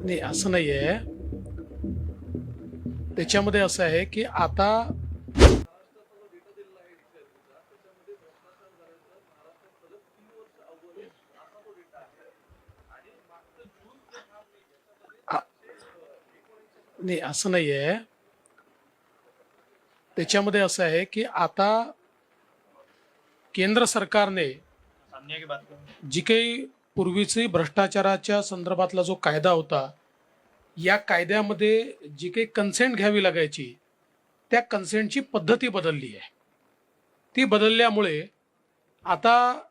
नाही असं नाही आहे त्याच्यामध्ये असं आहे की आता नाही असं नाही आहे त्याच्यामध्ये असं आहे की आता केंद्र सरकारने जी काही पूर्वीची भ्रष्टाचाराच्या संदर्भातला जो कायदा होता या कायद्यामध्ये जी काही कन्सेंट घ्यावी लागायची त्या कन्सेंटची पद्धती बदलली आहे. ती बदलल्यामुळे आता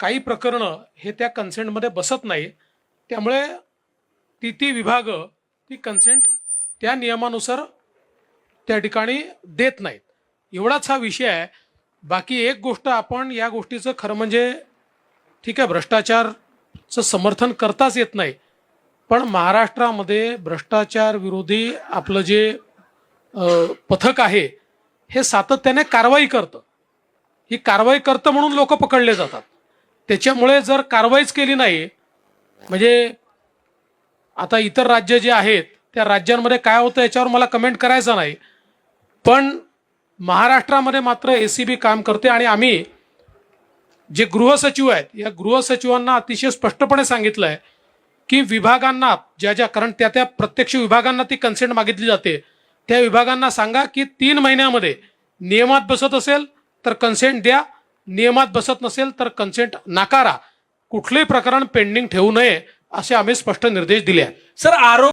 काही प्रकरणं हे त्या कन्सेंटमध्ये बसत नाही त्यामुळे ती ती विभाग ती कन्सेंट त्या नियमानुसार त्या ठिकाणी देत नाहीत. एवढाच हा विषय आहे. बाकी एक गोष्ट आपण या गोष्टीचं खरं म्हणजे ठीक आहे भ्रष्टाचारचं समर्थन करताच येत नाही. पण महाराष्ट्रामध्ये भ्रष्टाचार विरोधी आपलं जे पथक आहे हे सातत्याने कारवाई करतं. ही कारवाई करतं म्हणून लोक पकडले जातात. त्याच्यामुळे जर कारवाईच केली नाही म्हणजे आता इतर राज्य जे आहेत त्या राज्यांमध्ये काय होतं याच्यावर मला कमेंट करायचं नाही. पण महाराष्ट्रामध्ये मात्र ए सी बी काम करते आणि आम्ही जे गृहसचिव आहेत या गृहसचिवांना अतिशय स्पष्टपणे सांगितलं आहे की विभागांना ज्या ज्या कारण त्या त्या प्रत्यक्ष विभागांना ती कन्सेंट मागितली जाते. त्या विभागांना सांगा की तीन महिन्यामध्ये नियमात बसत असेल तर कन्सेंट द्या नियमात बसत नसेल तर कन्सेंट नाकारा. कुठलंही प्रकरण पेंडिंग ठेवू नये असे आम्ही स्पष्ट निर्देश दिले आहेत. सर आरोप